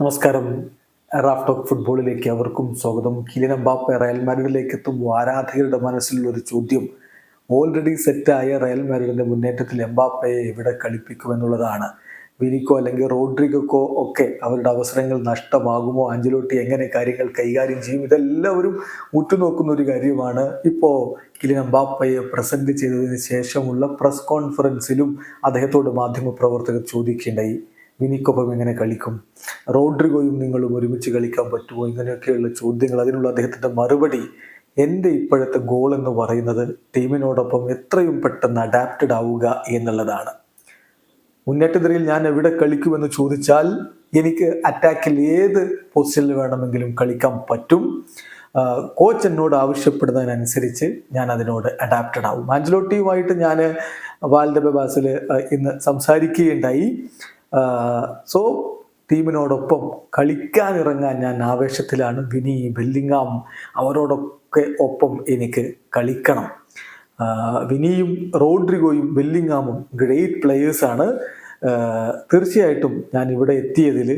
നമസ്കാരം. റാഫ് ഫുട്ബോളിലേക്ക് അവർക്കും സ്വാഗതം. കിലിൻ എംബാപ്പെ റയൽ മാരിഡിലേക്ക് എത്തുമ്പോൾ ആരാധകരുടെ മനസ്സിലുള്ള ഒരു ചോദ്യം. ഓൾറെഡി സെറ്റായ റയൽ മാരിഡിന്റെ മുന്നേറ്റത്തിൽ എംബാപ്പയെ എവിടെ കളിപ്പിക്കുമെന്നുള്ളതാണ്. വിനിക്കോ അല്ലെങ്കിൽ റോഡ്രിഗോക്കോ ഒക്കെ അവരുടെ അവസരങ്ങൾ നഷ്ടമാകുമോ? അഞ്ചലോട്ടി എങ്ങനെ കാര്യങ്ങൾ കൈകാര്യം ചെയ്യും? ഇതെല്ലാവരും ഉറ്റുനോക്കുന്ന ഒരു കാര്യമാണ്. ഇപ്പോൾ കിലിൻ അംബാപ്പയെ പ്രസന്റ് ചെയ്തതിന് ശേഷമുള്ള പ്രസ് കോൺഫറൻസിലും അദ്ദേഹത്തോട് മാധ്യമപ്രവർത്തകർ ചോദിക്കേണ്ടായി. വിനിക്കൊപ്പം എങ്ങനെ കളിക്കും? റോഡ്രിഗോയും നിങ്ങളും ഒരുമിച്ച് കളിക്കാൻ പറ്റുമോ? ഇങ്ങനെയൊക്കെയുള്ള ചോദ്യങ്ങൾ. അതിനുള്ള അദ്ദേഹത്തിന്റെ മറുപടി എന്റെ ഇപ്പോഴത്തെ ഗോൾ എന്ന് പറയുന്നത്? ടീമിനോടൊപ്പം എത്രയും പെട്ടെന്ന് അഡാപ്റ്റഡ് ആവുക എന്നുള്ളതാണ്. മുന്നേറ്റനിരയിൽ ഞാൻ എവിടെ കളിക്കുമെന്ന് ചോദിച്ചാൽ എനിക്ക് അറ്റാക്കിൽ ഏത് പൊസിഷനിൽ വേണമെങ്കിലും കളിക്കാൻ പറ്റും. കോച്ച് എന്നോട് ആവശ്യപ്പെടുന്നതിനനുസരിച്ച് ഞാൻ അതിനോട് അഡാപ്റ്റഡ് ആവും. ആഞ്ചലോട്ടിയുമായിട്ട് ഞാൻ വാൽഡബെ ബാസിൽ ഇന്ന് സംസാരിക്കുകയുണ്ടായി. സോ ടീമിനോടൊപ്പം കളിക്കാനിറങ്ങാൻ ഞാൻ ആവേശത്തിലാണ്. വിനി ബെല്ലിങ്ങാം അവരോടൊക്കെ ഒപ്പം എനിക്ക് കളിക്കണം. വിനിയും റോഡ്രിഗോയും ബെല്ലിങ്ങാമും ഗ്രേറ്റ് പ്ലെയേഴ്സാണ് തീർച്ചയായിട്ടും ഞാൻ ഇവിടെ എത്തിയതിൽ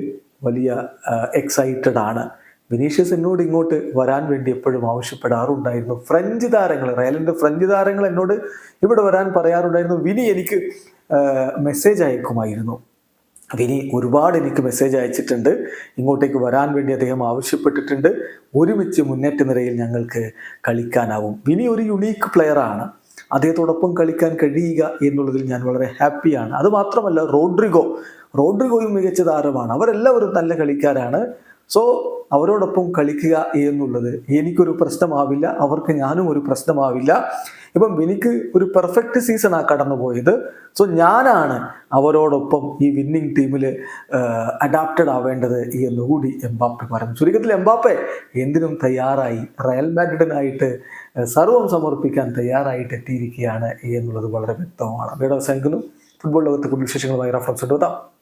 വലിയ എക്സൈറ്റഡ് ആണ്. വിനീഷ്യസ് എന്നോട് ഇങ്ങോട്ട് വരാൻ വേണ്ടി എപ്പോഴും ആവശ്യപ്പെടാറുണ്ടായിരുന്നു. ഫ്രഞ്ച് താരങ്ങൾ റയലിന്റെ ഫ്രഞ്ച് താരങ്ങൾ എന്നോട് ഇവിടെ വരാൻ പറയാറുണ്ടായിരുന്നു. വിനി എനിക്ക് മെസ്സേജ് അയക്കുമായിരുന്നു. വിനി ഒരുപാട് എനിക്ക് മെസ്സേജ് അയച്ചിട്ടുണ്ട്. ഇങ്ങോട്ടേക്ക് വരാൻ വേണ്ടി അദ്ദേഹം ആവശ്യപ്പെട്ടിട്ടുണ്ട്. ഒരുമിച്ച് മുന്നേറ്റ നിരയിൽ ഞങ്ങൾക്ക് കളിക്കാനാവും. വിനി ഒരു യുണീക്ക് പ്ലെയറാണ് അദ്ദേഹത്തോടൊപ്പം കളിക്കാൻ കഴിയുക എന്നുള്ളതിൽ ഞാൻ വളരെ ഹാപ്പിയാണ് അത് മാത്രമല്ല റോഡ്രിഗോ. റോഡ്രിഗോയും മികച്ച താരമാണ്. അവരെല്ലാവരും നല്ല കളിക്കാരാണ്. സോ അവരോടൊപ്പം കളിക്കുക എന്നുള്ളത് എനിക്കൊരു പ്രശ്നമാവില്ല അവർക്ക് ഞാനും ഒരു പ്രശ്നമാവില്ല. ഇപ്പം എനിക്ക് ഒരു പെർഫെക്റ്റ് സീസൺ ആ കടന്നുപോയത്. സോ ഞാനാണ് അവരോടൊപ്പം ഈ വിന്നിങ് ടീമിൽ അഡാപ്റ്റഡ് ആവേണ്ടത് എന്നുകൂടി എംബാപ്പെ പറഞ്ഞു. ചുരുക്കത്തിൽ എംബാപ്പെ എന്തിനും തയ്യാറായി റയൽ മാഡ്രിഡിനായിട്ട് സർവം സമർപ്പിക്കാൻ തയ്യാറായിട്ട് എത്തിയിരിക്കുകയാണ് എന്നുള്ളത് വളരെ വ്യക്തമാണ്. വീഡിയോ അവസാനിക്കുന്നു ഫുട്ബോൾ ലോകത്തെ കൂടുതൽ വിശേഷങ്ങളുമായി റഫറൻസ് എടുത്താം